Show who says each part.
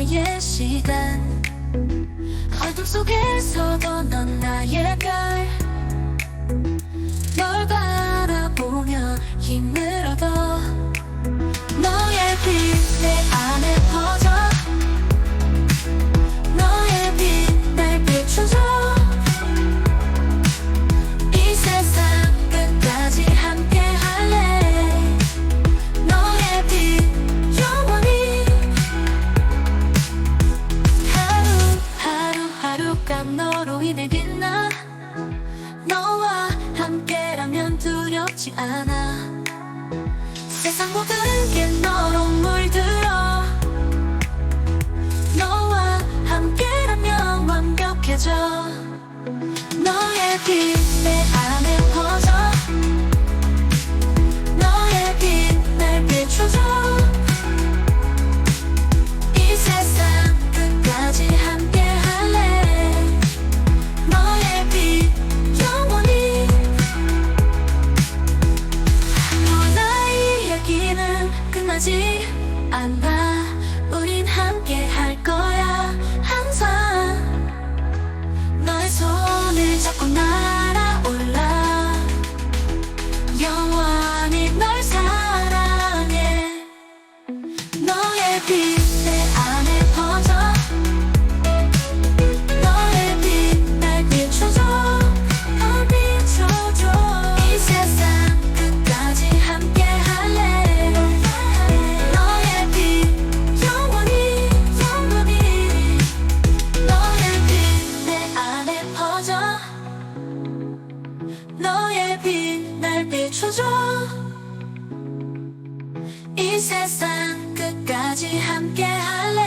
Speaker 1: 나의 시간. 어둠 속에서도 넌 나의 갈 않아. 세상 모든 게 너로 물들어. 너와 함께라면 완벽해져. 너의 빛내 안에 끝나지 않아. 우린 함께 할 거야 항상. 너의 손을 잡고 날아올라. 영원히 널 사랑해. 너의 빛내 안에 비춰줘. 이 세상 끝까지 함께 할래? 너